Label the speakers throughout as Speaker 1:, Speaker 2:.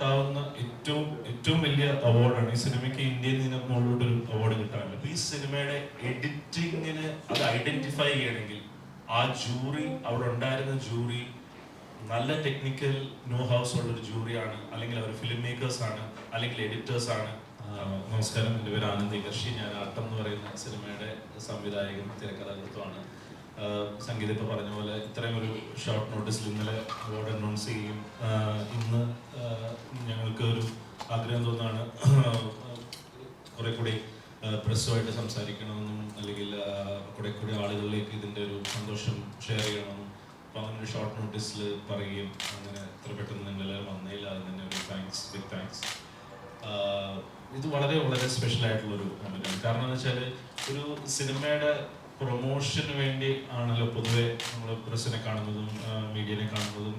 Speaker 1: കിട്ടാവുന്ന ഏറ്റവും ഏറ്റവും വലിയ അവാർഡാണ് ഈ സിനിമയ്ക്ക് ഇന്ത്യയിൽ നിന്ന് മുകളിലോട്ട് ഒരു അവാർഡ് കിട്ടാറുണ്ട്. അപ്പൊ ഈ സിനിമയുടെ എഡിറ്റിങ്ങിന് അത് ഐഡന്റിഫൈ ചെയ്യണമെങ്കിൽ ആ ജൂറി അവിടെ ഉണ്ടായിരുന്ന ജൂറി നല്ല ടെക്നിക്കൽ നോ ഹൗസ് ഉള്ള ഒരു ജൂറിയാണ് അല്ലെങ്കിൽ അവർ ഫിലിം മേക്കേഴ്സ് ആണ് അല്ലെങ്കിൽ എഡിറ്റേഴ്സ് ആണ്. നമസ്കാരം. എന്റെ പേര് ആനന്ദി കർഷി ഞാൻ ആട്ടം എന്ന് പറയുന്ന സിനിമയുടെ സംവിധായകൻ തിരക്കഥാകൃത്വമാണ് ആ, സംഗീത ഇപ്പോൾ പറഞ്ഞ പോലെ ഇത്രയും ഒരു ഷോർട്ട് നോട്ടീസിൽ ഇന്നലെ അവാർഡ് അനൗൺസ് ചെയ്യും ഇന്ന് ഞങ്ങൾക്ക് ഒരു ആഗ്രഹം തോന്നാണ് കുറെ കൂടി പ്രസ്സുമായിട്ട് സംസാരിക്കണമെന്നും അല്ലെങ്കിൽ കുറെ കൂടി ആളുകളിലേക്ക് ഇതിന്റെ ഒരു സന്തോഷം ഷെയർ ചെയ്യണമെന്നും അപ്പോൾ അങ്ങനെ ഒരു ഷോർട്ട് നോട്ടീസിൽ പറയുകയും അങ്ങനെ എത്ര പെട്ടെന്ന് നിങ്ങളെല്ലാവരും വന്നതിൽ അതിന് തന്നെ ഒരു താങ്ക്സ് ബിഗ് താങ്ക്സ് ഇത് വളരെ വളരെ സ്പെഷ്യൽ ആയിട്ടുള്ള ഒരു മൊമെന്റാണ് കാരണം എന്ന് വെച്ചാൽ ഒരു സിനിമയുടെ പ്രൊമോഷന് വേണ്ടി ആണല്ലോ പൊതുവെ നമ്മൾ പ്രസിനെ കാണുന്നതും മീഡിയനെ കാണുന്നതും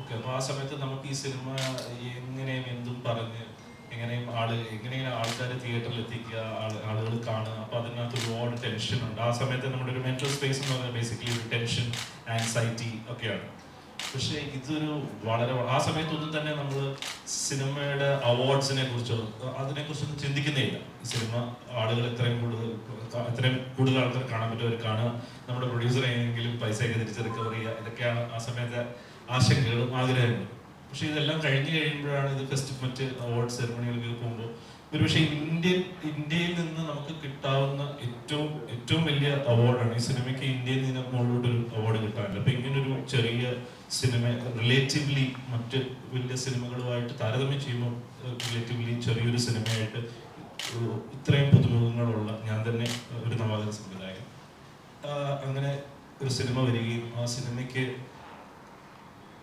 Speaker 1: ഓക്കെ അപ്പോൾ ആ സമയത്ത് നമുക്ക് ഈ സിനിമ എങ്ങനെയും എന്തും പറഞ്ഞ് എങ്ങനെയും ആൾ എങ്ങനെയും ആൾക്കാർ തിയേറ്ററിൽ എത്തിക്കുക ആൾ ആളുകൾ കാണുക അപ്പോൾ അതിനകത്ത് ഒരുപാട് ടെൻഷൻ ഉണ്ട്. ആ സമയത്ത് നമ്മുടെ ഒരു മെന്റൽ സ്പേസ് എന്ന് പറഞ്ഞാൽ ബേസിക്കലി ഒരു ടെൻഷൻ ആൻസൈറ്റി ഒക്കെയാണ്. പക്ഷേ ഇതൊരു വളരെ ആ സമയത്തൊന്നും തന്നെ നമ്മൾ സിനിമയുടെ അവാർഡ്സിനെ കുറിച്ചോ അതിനെ കുറിച്ചൊന്നും ചിന്തിക്കുന്നേ ഇല്ല ഈ സിനിമ ആളുകൾ എത്രയും കൂടുതൽ എത്രയും കൂടുതൽ ആൾക്കാർ കാണാൻ പറ്റും. കാണുക. നമ്മുടെ പ്രൊഡ്യൂസർ എങ്ങനെയെങ്കിലും പൈസയൊക്കെ തിരിച്ച് റിക്കവർ ചെയ്യുക ഇതൊക്കെയാണ് ആ സമയത്തെ ആശങ്കകളും ആഗ്രഹങ്ങളും. പക്ഷെ ഇതെല്ലാം കഴിഞ്ഞു കഴിയുമ്പോഴാണ് ഇത് ഫെസ്റ്റ് മറ്റ് അവാർഡ് സെറമണികൾക്ക് പോകുമ്പോൾ ഒരുപക്ഷെ ഇന്ത്യൻ ഇന്ത്യയിൽ നിന്ന് നമുക്ക് കിട്ടാവുന്ന ഏറ്റവും ഏറ്റവും വലിയ അവാർഡാണ് ഈ സിനിമയ്ക്ക് ഇന്ത്യയിൽ നിന്ന് മുകളിലോട്ട് ഒരു അവാർഡ് കിട്ടാനില്ല അപ്പൊ ഇങ്ങനൊരു ചെറിയ സിനിമ റിലേറ്റീവ്ലി മറ്റ് വലിയ സിനിമകളുമായിട്ട് താരതമ്യം ചെയ്യുമ്പോൾ റിലേറ്റീവ്ലി ചെറിയൊരു സിനിമയായിട്ട് ഇത്രയും പുതുമുഖങ്ങളുള്ള ഞാൻ തന്നെ ഒരു നവാഗത സംവിധായകൻ. അങ്ങനെ ഒരു സിനിമ വരികയും ആ സിനിമയ്ക്ക്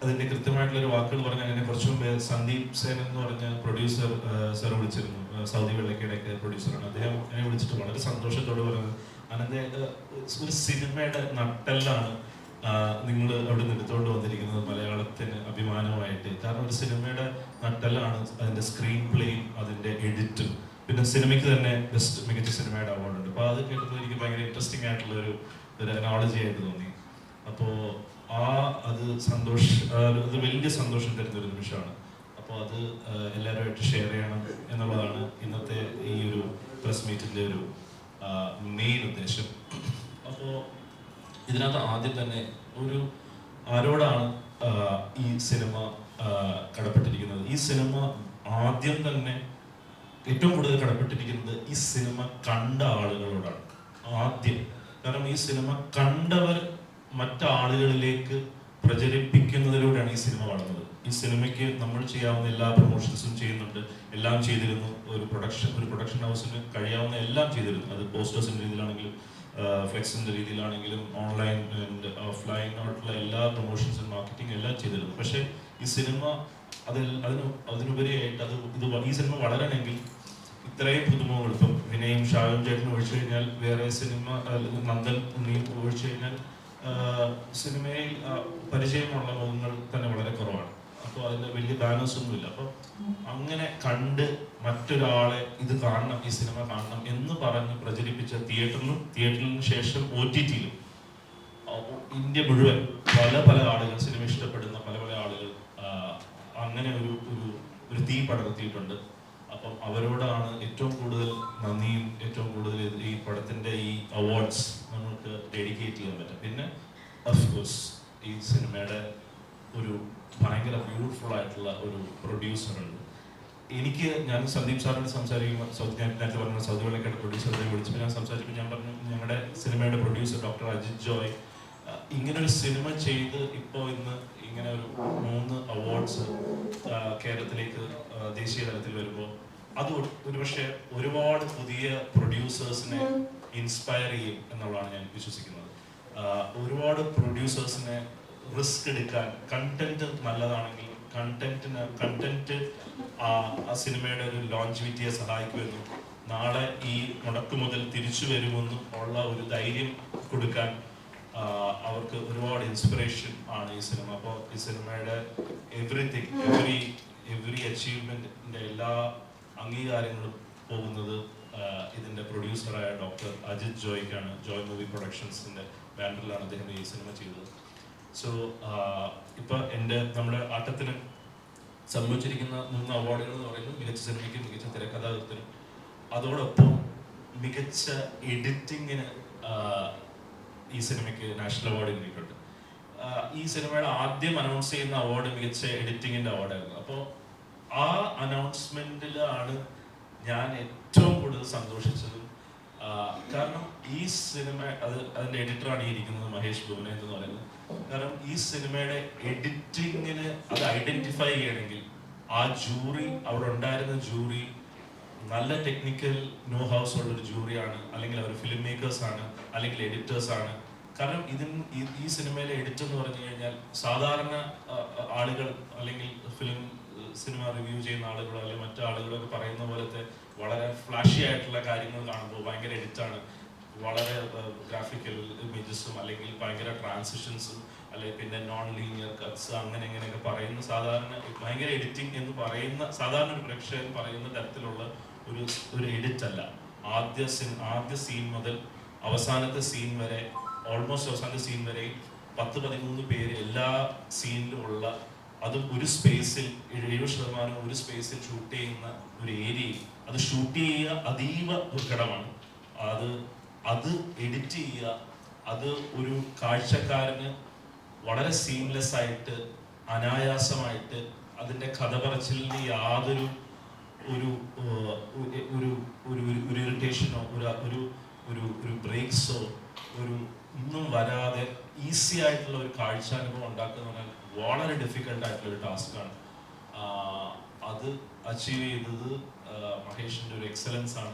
Speaker 1: അതിന്റെ കൃത്യമായിട്ടുള്ള ഒരു വാക്കുകൾ പറഞ്ഞാൽ അങ്ങനെ കുറച്ചു മുമ്പേ സന്ദീപ് സേൻ എന്ന് പറഞ്ഞ പ്രൊഡ്യൂസർ സർ വിളിച്ചിരുന്നു. സൗദി വെള്ളക്കയുടെ പ്രൊഡ്യൂസറാണ് അദ്ദേഹം എന്നെ വിളിച്ചിട്ട് വളരെ സന്തോഷത്തോടെ പറഞ്ഞത് അനന്ത ഒരു സിനിമയുടെ നട്ടെല്ലാണ് നിങ്ങൾ അവിടെ നിന്ന് വന്നിരിക്കുന്നത് മലയാളത്തിന് അഭിമാനമായിട്ട്. കാരണം ഒരു സിനിമയുടെ നട്ടെല്ലാണ് അതിന്റെ സ്ക്രീൻ പ്ലേയും അതിന്റെ എഡിറ്റും പിന്നെ സിനിമയ്ക്ക് തന്നെ ബെസ്റ്റ് മികച്ച സിനിമയുടെ അവാർഡ് ഉണ്ട്. അപ്പൊ അത് കേട്ടപ്പോൾ എനിക്ക് ഭയങ്കര ഇൻട്രസ്റ്റിംഗ് ആയിട്ടുള്ള ഒരു ഒരു അനോളജി ആയിട്ട് തോന്നി. അപ്പോ ആ അത് സന്തോഷ അത് വലിയ സന്തോഷം തരുന്ന ഒരു നിമിഷമാണ്. അപ്പോൾ അത് എല്ലാവരുമായിട്ട് ഷെയർ ചെയ്യണം എന്നുള്ളതാണ് ഇന്നത്തെ ഈ ഒരു പ്രസ് മീറ്റിന്റെ ഒരു മെയിൻ ഉദ്ദേശം. അപ്പോൾ ഇതിനകത്ത് ആദ്യം തന്നെ ഒരു ആരോടാണ് ഈ സിനിമ കടപ്പെട്ടിരിക്കുന്നത്? ഈ സിനിമ ആദ്യം തന്നെ ഏറ്റവും കൂടുതൽ കടപ്പെട്ടിരിക്കുന്നത് ഈ സിനിമ കണ്ട ആളുകളോടാണ്. ആദ്യം. കാരണം ഈ സിനിമ കണ്ടവർ മറ്റാളുകളിലേക്ക് പ്രചരിപ്പിക്കുന്നതിലൂടെയാണ് ഈ സിനിമ വളർന്നത്. ഈ സിനിമയ്ക്ക് നമ്മൾ ചെയ്യാവുന്ന എല്ലാ പ്രൊമോഷൻസും ചെയ്യുന്നുണ്ട്. എല്ലാം ചെയ്തിരുന്നു. ഒരു പ്രൊഡക്ഷൻ ഒരു പ്രൊഡക്ഷൻ ഹൗസിന് കഴിയാവുന്ന എല്ലാം ചെയ്തിരുന്നു. അത് പോസ്റ്റേഴ്സിന്റെ രീതിയിലാണെങ്കിലും ഫ്ലെക്സിന്റെ രീതിയിലാണെങ്കിലും ഓൺലൈൻ ഓഫ്ലൈൻ ആയിട്ടുള്ള എല്ലാ പ്രൊമോഷൻസും മാർക്കറ്റിംഗ് എല്ലാം ചെയ്തിരുന്നു. പക്ഷേ ഈ സിനിമ അതിൽ അതിന് അതിനുപരിയായിട്ട് അത് ഇത് ഈ സിനിമ വളരണമെങ്കിൽ ഇത്രയും പുതുമുഖങ്ങൾ ഇപ്പം വിനയും ഷായും ചേട്ടനും ഒഴിച്ചു കഴിഞ്ഞാൽ വേറെ സിനിമ നന്ദൻ ഉണ്ണിയും ഒഴിച്ചു കഴിഞ്ഞാൽ സിനിമയിൽ പരിചയമുള്ള മുഖങ്ങൾ തന്നെ വളരെ കുറവാണ്. അപ്പോൾ അതിന് വലിയ ബാലൻസ് ഒന്നുമില്ല. അപ്പോൾ അങ്ങനെ കണ്ട് മറ്റൊരാളെ ഇത് കാണണം ഈ സിനിമ കാണണം എന്ന് പറഞ്ഞ് പ്രചരിപ്പിച്ച തിയേറ്ററിലും തിയേറ്ററിന് ശേഷം ഒ ടി ടിയിലും ഇന്ത്യ മുഴുവൻ പല പല ആളുകൾ സിനിമ ഇഷ്ടപ്പെടുന്ന പല പല ആളുകൾ അങ്ങനെ ഒരു ഒരു തീ പടർത്തിയിട്ടുണ്ട്. അപ്പം അവരോടാണ് ഏറ്റവും കൂടുതൽ നന്ദിയും ഏറ്റവും കൂടുതൽ ഈ പടത്തിന്റെ ഈ അവാർഡ്സ് നമുക്ക് ഡെഡിക്കേറ്റ് ചെയ്യാൻ പറ്റും പിന്നെ അഫ്കോഴ്സ് ഈ സിനിമയുടെ ഒരു ഭയങ്കര ബ്യൂട്ടിഫുൾ ആയിട്ടുള്ള ഒരു പ്രൊഡ്യൂസർ ഉണ്ട്. എനിക്ക് ഞാൻ സന്ദീപ് സാറിനോട് സംസാരിക്കുമ്പോൾ ഞാൻ നേരത്തെ പറഞ്ഞ സൗദി വെള്ളക്കാട് പ്രൊഡ്യൂസറെ വിളിച്ചപ്പോൾ ഞാൻ സംസാരിച്ചപ്പോൾ ഞാൻ പറഞ്ഞു ഞങ്ങളുടെ സിനിമയുടെ പ്രൊഡ്യൂസർ ഡോക്ടർ അജിത് ജോയ് ഇങ്ങനൊരു സിനിമ ചെയ്ത് ഇപ്പോൾ ഇന്ന് ഇങ്ങനെ ഒരു മൂന്ന് അവാർഡ്സ് കേരളത്തിലേക്ക് ദേശീയ തലത്തിൽ വരുമ്പോൾ അത് ഒരു- ഒരുപക്ഷെ ഒരുപാട് പുതിയ പ്രൊഡ്യൂസേഴ്സിനെ ഇൻസ്പയർ ചെയ്യും എന്നുള്ളതാണ് ഞാൻ വിശ്വസിക്കുന്നത്. ഒരുപാട് പ്രൊഡ്യൂസേഴ്സിനെ റിസ്ക് എടുക്കാൻ കണ്ടന്റ് നല്ലതാണെങ്കിൽ കണ്ടന്റിന് കണ്ടന്റ് ആ ആ സിനിമയുടെ ഒരു ലോഞ്ചിവിറ്റിയെ സഹായിക്കുമെന്നും നാളെ ഈ മുടക്ക് മുതൽ തിരിച്ചു വരുമെന്നും ഉള്ള ഒരു ധൈര്യം കൊടുക്കാൻ അവർക്ക് ഒരുപാട് ഇൻസ്പിറേഷൻ ആണ് ഈ സിനിമ. അപ്പോൾ ഈ സിനിമയുടെ എവറിത്തിങ് എവറി എവറി അച്ചീവ്മെന്റിന്റെ എല്ലാ അംഗീകാരങ്ങളും പോകുന്നത് ഇതിന്റെ പ്രൊഡ്യൂസറായ ഡോക്ടർ അജിത് ജോയ്ക്കാണ്. ജോയ് മൂവി പ്രൊഡക്ഷൻസിന്റെ ബാനറിലാണ് അദ്ദേഹം ഈ സിനിമ ചെയ്തത്. സോ ഇപ്പൊ എന്റെ നമ്മുടെ ആട്ടത്തിന് സംഭവിച്ചിരിക്കുന്ന മൂന്ന് അവാർഡുകൾ എന്ന് പറയുന്നത് മികച്ച സിനിമയ്ക്കും മികച്ച തിരക്കഥാകൃത്തിനും. അതോടൊപ്പം മികച്ച എഡിറ്റിങ്ങിന് ഈ സിനിമയ്ക്ക് നാഷണൽ അവാർഡ് കിട്ടിയിട്ടുണ്ട്. ഈ സിനിമയുടെ ആദ്യം അനൗൺസ് ചെയ്യുന്ന അവാർഡ് മികച്ച എഡിറ്റിങ്ങിന്റെ അവാർഡായിരുന്നു അപ്പോൾ ആ അനൗൺസ്മെന്റിലാണ് ഞാൻ ഏറ്റവും കൂടുതൽ സന്തോഷിച്ചത്. കാരണം ഈ സിനിമ അത് അതിന്റെ എഡിറ്ററാണ് ഈ ഇരിക്കുന്നത് മഹേഷ് ഭുവനേന്ദ് എന്ന് പറയുന്നത്. കാരണം ഈ സിനിമയുടെ എഡിറ്റിങ്ങിന് അത് ഐഡന്റിഫൈ ചെയ്യണമെങ്കിൽ ആ ജൂറി അവിടെ ഉണ്ടായിരുന്ന ജൂറി നല്ല ടെക്നിക്കൽ നോ ഹൗസ് ഉള്ള ഒരു ജൂറിയാണ് അല്ലെങ്കിൽ അവർ ഫിലിം മേക്കേഴ്സ് ആണ് അല്ലെങ്കിൽ എഡിറ്റേഴ്സ് ആണ്. കാരണം ഇതിന് ഈ- സിനിമയിലെ എഡിറ്റ് എന്ന് പറഞ്ഞു കഴിഞ്ഞാൽ സാധാരണ ആളുകൾ അല്ലെങ്കിൽ ഫിലിം സിനിമ റിവ്യൂ ചെയ്യുന്ന ആളുകളോ അല്ലെങ്കിൽ മറ്റു ആളുകളൊക്കെ പറയുന്ന പോലത്തെ വളരെ ഫ്ലാഷി ആയിട്ടുള്ള കാര്യങ്ങൾ കാണുമ്പോൾ ഭയങ്കര എഡിറ്റാണ് വളരെ ഗ്രാഫിക്കൽ ഇമേജസും അല്ലെങ്കിൽ ഭയങ്കര ട്രാൻസിഷൻസും അല്ലെങ്കിൽ പിന്നെ നോൺ ലീനിയർ കട്ട്സ് അങ്ങനെ ഇങ്ങനെയൊക്കെ പറയുന്ന സാധാരണ ഭയങ്കര എഡിറ്റിംഗ് എന്ന് പറയുന്ന സാധാരണ ഒരു പ്രേക്ഷകൻ പറയുന്ന തരത്തിലുള്ള ഒരു ഒരു എഡിറ്റ് അല്ല. ആദ്യ സിൻ ആദ്യ സീൻ മുതൽ അവസാനത്തെ സീൻ വരെ ഓൾമോസ്റ്റ് അവസാനത്തെ സീൻ വരെ പത്ത് പതിമൂന്ന് പേര് എല്ലാ സീനിലും ഉള്ള അതും ഒരു സ്പേസിൽ എഴുപത് ശതമാനം ഒരു സ്പേസിൽ ഷൂട്ട് ചെയ്യുന്ന ഒരു ഏരിയയിൽ അത് ഷൂട്ട് ചെയ്യുക അതീവ ദുർഘടമാണ്. അത് അത് എഡിറ്റ് ചെയ്യുക അത് ഒരു കാഴ്ചക്കാരന് വളരെ സീംലെസ് ആയിട്ട് അനായാസമായിട്ട് അതിന്റെ കഥ പറച്ചിലിന് യാതൊരു ഒരു ഒരു ഒരു ഇറിറ്റേഷനോ ഒരു ഒരു ഒരു ബ്രേക്സോ ഒരു ഒന്നും വരാതെ ഈസി ആയിട്ടുള്ള ഒരു കാഴ്ചാനുഭവം ഉണ്ടാക്കുക എന്ന് പറഞ്ഞാൽ വളരെ ഡിഫിക്കൽട്ട് ആയിട്ടുള്ള ഒരു ടാസ്ക്കാണ് അത് അച്ചീവ് ചെയ്തത് മഹേഷിന്റെ ഒരു എക്സലൻസ് ആണ്.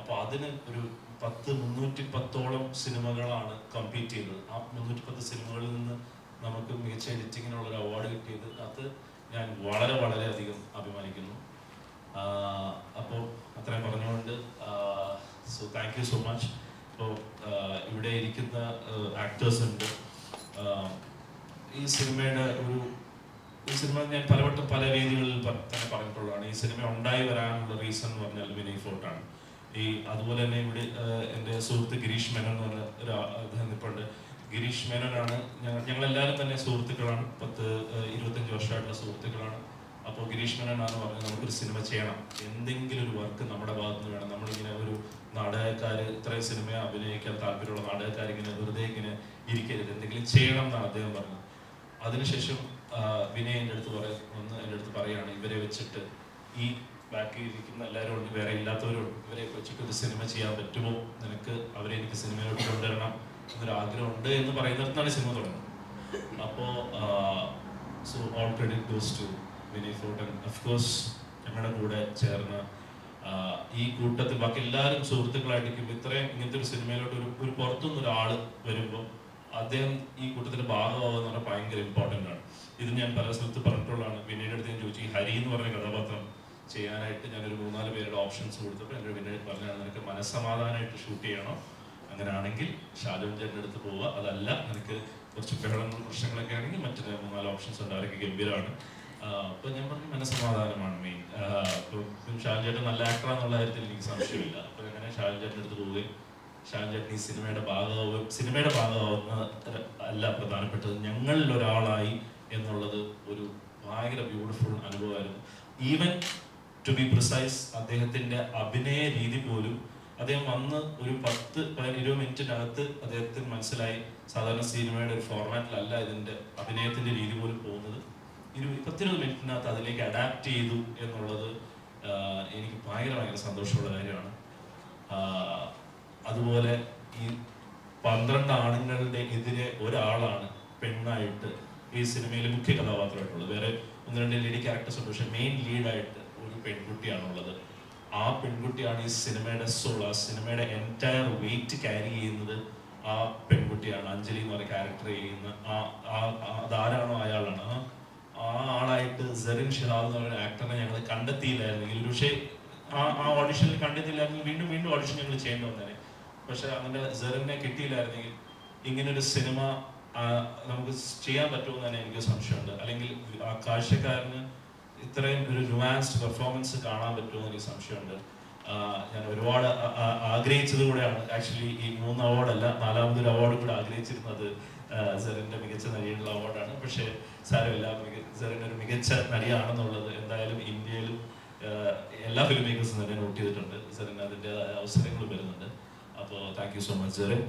Speaker 1: അപ്പോൾ അതിന് ഒരു പത്ത് മുന്നൂറ്റി പത്തോളം സിനിമകളാണ് കംപ്ലീറ്റ് ചെയ്തത്. ആ മുന്നൂറ്റി പത്ത് സിനിമകളിൽ നിന്ന് നമുക്ക് മികച്ച എഡിറ്റിങ്ങിനുള്ള ഒരു അവാർഡ് കിട്ടിയത്. അത് ഞാൻ വളരെ വളരെ അധികം അഭിമാനിക്കുന്നു അപ്പോൾ അത്രയും പറഞ്ഞുകൊണ്ട് so thank you so much ഇപ്പോൾ ഇവിടെ ഇരിക്കുന്ന ആക്ടേഴ്സ് ഉണ്ട്. ഈ സിനിമയുടെ ഒരു ഈ സിനിമ ഞാൻ പലവട്ടം പല വേദികളിൽ തന്നെ പറഞ്ഞിട്ടുള്ളതാണ്. ഈ സിനിമ ഉണ്ടായി വരാനുള്ള റീസൺ എന്ന് പറഞ്ഞാൽ വിനയ് ഫോർട്ടാണ്. ഈ അതുപോലെ തന്നെ ഇവിടെ എന്റെ സുഹൃത്ത് ഗിരീഷ് മേനോൻ എന്ന് പറഞ്ഞ ഒരു നിൽപ്പുണ്ട് ഗിരീഷ് മേനോനാണ് ഞങ്ങൾ ഞങ്ങളെല്ലാവരും തന്നെ സുഹൃത്തുക്കളാണ്. പത്ത് ഇരുപത്തഞ്ച് വർഷമായിട്ടുള്ള സുഹൃത്തുക്കളാണ്. അപ്പോൾ ഗിരീഷ് മേനോനാണ് പറഞ്ഞത് നമുക്കൊരു സിനിമ ചെയ്യണം. എന്തെങ്കിലും ഒരു വർക്ക് നമ്മുടെ ഭാഗത്ത് വേണം. നമ്മളിങ്ങനെ ഒരു നാടകക്കാർ ഇത്രയും സിനിമ അഭിനയിക്കാൻ താല്പര്യമുള്ള നാടകക്കാർ ഇങ്ങനെ വെറുതെ ഇങ്ങനെ ഇരിക്കരുത്. എന്തെങ്കിലും ചെയ്യണം എന്നാണ് അദ്ദേഹം പറഞ്ഞത്. അതിനുശേഷം വിനയ് എന്റെ അടുത്ത് പറയ ഒന്ന് എന്റെ അടുത്ത് പറയുകയാണ് ഇവരെ വെച്ചിട്ട് ഈ ബാക്കി ഇരിക്കുന്ന എല്ലാവരും ഉണ്ട് വേറെ ഇല്ലാത്തവരുണ്ട് ഇവരെ വെച്ചിട്ട് ഒരു സിനിമ ചെയ്യാൻ പറ്റുമോ? നിനക്ക് അവരെ എനിക്ക് സിനിമയിലോട്ട് കൊണ്ടുവരണം എന്നൊരു ആഗ്രഹം ഉണ്ട് എന്ന് പറയുന്നിടത്താണ് സിനിമ തുടങ്ങുന്നത്. അപ്പോൾ so all credit goes to Vinay ഫോർട്ടൻ of course ഞങ്ങളുടെ കൂടെ ചേർന്ന ഈ കൂട്ടത്തിൽ ബാക്കി എല്ലാവരും സുഹൃത്തുക്കളായിരിക്കും. ഇത്രയും ഇങ്ങനത്തെ ഒരു സിനിമയിലോട്ട് ഒരു ഒരു പുറത്തുനിന്ന് ഒരാൾ വരുമ്പോൾ അദ്ദേഹം ഈ കൂട്ടത്തിന്റെ ഭാഗമാവുക എന്ന് ഭയങ്കര ഇമ്പോർട്ടന്റ് ആണ്. ഇത് ഞാൻ പല സ്ഥലത്ത് പറഞ്ഞിട്ടുള്ളതാണ്. വിനയുടെ അടുത്ത് ഞാൻ ചോദിച്ചു ഈ ഹരി എന്ന് പറഞ്ഞ കഥാപാത്രം ചെയ്യാനായിട്ട് ഞാനൊരു മൂന്നാൽ പേരുടെ ഓപ്ഷൻസ് കൊടുത്തപ്പോൾ എന്റെ വിനയ പറഞ്ഞാൽ നിനക്ക് മനസ്സമാധാനമായിട്ട് ഷൂട്ട് ചെയ്യണം? അങ്ങനെയാണെങ്കിൽ ഷാജോൻ ചേട്ടന്റെ അടുത്ത് പോവുക. അതല്ല നിനക്ക് കുറച്ച് ബഹളങ്ങളും പ്രശ്നങ്ങളൊക്കെ ആണെങ്കിൽ മറ്റു മൂന്നാൽ ഓപ്ഷൻസ് ഉണ്ട്. അവരൊക്കെ ഗംഭീരമാണ്. അപ്പൊ ഞാൻ പറഞ്ഞു മനസ്സമാധാനമാണ് മെയിൻ അപ്പം ഷാജൻ നല്ല ആക്ടർ എന്നുള്ള കാര്യത്തിൽ എനിക്ക് സംശയമില്ല. അപ്പൊ അങ്ങനെ ഷാജൻ അടുത്ത് പോവുകയും ഷാൻചേട്ടൻ ഈ സിനിമയുടെ ഭാഗമാവുകയും സിനിമയുടെ ഭാഗമാവുന്ന അല്ല പ്രധാനപ്പെട്ടത് ഞങ്ങളിൽ ഒരാളായി എന്നുള്ളത് ഒരു ഭയങ്കര ബ്യൂട്ടിഫുൾ അനുഭവമായിരുന്നു. ഈവൻ ടു ബി പ്രിസൈസ് അദ്ദേഹത്തിന്റെ അഭിനയ രീതി പോലും അദ്ദേഹം വന്ന് ഒരു പത്ത് ഇരുപത് മിനിറ്റിനകത്ത് അദ്ദേഹത്തിന് മനസ്സിലായി. സാധാരണ സിനിമയുടെ ഒരു ഫോർമാറ്റിലല്ല ഇതിന്റെ അഭിനയത്തിന്റെ രീതി പോലും പോകുന്നത്. ഇരു പത്തിരുപത് മിനിറ്റിനകത്ത് അതിലേക്ക് അഡാപ്റ്റ് ചെയ്തു എന്നുള്ളത് എനിക്ക് ഭയങ്കര ഭയങ്കര സന്തോഷമുള്ള കാര്യമാണ്. അതുപോലെ ഈ പന്ത്രണ്ട് ആണുങ്ങളുടെ എതിരെ ഒരാളാണ് പെണ്ണായിട്ട് ഈ സിനിമയിലെ മുഖ്യ കഥാപാത്രമായിട്ടുള്ളത്. വേറെ ഒന്ന് രണ്ട് ലേഡി ക്യാരക്ടേഴ്സ് ഉണ്ട് പക്ഷെ മെയിൻ ലീഡായിട്ട് ഒരു പെൺകുട്ടിയാണുള്ളത്. ആ പെൺകുട്ടിയാണ് ഈ സിനിമയുടെ സോൾ ആ സിനിമയുടെ എന്റയർ വെയിറ്റ് ക്യാരി ചെയ്യുന്നത് ആ പെൺകുട്ടിയാണ് അഞ്ജലി എന്ന് പറയുന്ന ക്യാരക്ടർ ചെയ്യുന്ന ആ- അതാരാണോ അയാളാണ്. ആ ആ ആളായിട്ട് സെറിൻ ഷിഹാബ് എന്ന് പറയുന്ന ആക്ടറിനെ ഞങ്ങൾ കണ്ടെത്തിയില്ലായിരുന്നെങ്കിൽ പക്ഷേ ആ ആ ഓഡിഷനിൽ കണ്ടെത്തിയില്ലായിരുന്നെങ്കിൽ വീണ്ടും വീണ്ടും ഓഡിഷൻ ഞങ്ങൾ ചെയ്യേണ്ടി വന്നേനെ. പക്ഷെ അങ്ങനെ സെറിനെ കിട്ടിയില്ലായിരുന്നെങ്കിൽ ഇങ്ങനൊരു സിനിമ നമുക്ക് ചെയ്യാൻ പറ്റുമെന്ന് തന്നെ എനിക്ക് സംശയമുണ്ട്. അല്ലെങ്കിൽ ആ കാഴ്ചക്കാരന് ഇത്രയും ഒരു റൊമാൻസ് പെർഫോമൻസ് കാണാൻ പറ്റുമെന്ന് എനിക്ക് സംശയമുണ്ട്. ഞാൻ ഒരുപാട് ആഗ്രഹിച്ചത് കൂടെയാണ് ആക്ച്വലി ഈ മൂന്ന് അവാർഡല്ല നാലാമതൊരു അവാർഡ് കൂടെ ആഗ്രഹിച്ചിരുന്നത് സെറിന്റെ മികച്ച നടിയുള്ള അവാർഡാണ് പക്ഷേ സാരമില്ല സെറിന്റെ ഒരു മികച്ച നടിയാണെന്നുള്ളത് എന്തായാലും ഇന്ത്യയിലും എല്ലാ ഫിലിം മേക്കേഴ്സും തന്നെ നോട്ട് ചെയ്തിട്ടുണ്ട്. സെറിന് അതിന്റെതായ അവസരങ്ങൾ വരുന്നുണ്ട്. അപ്പോൾ thank you so much Serin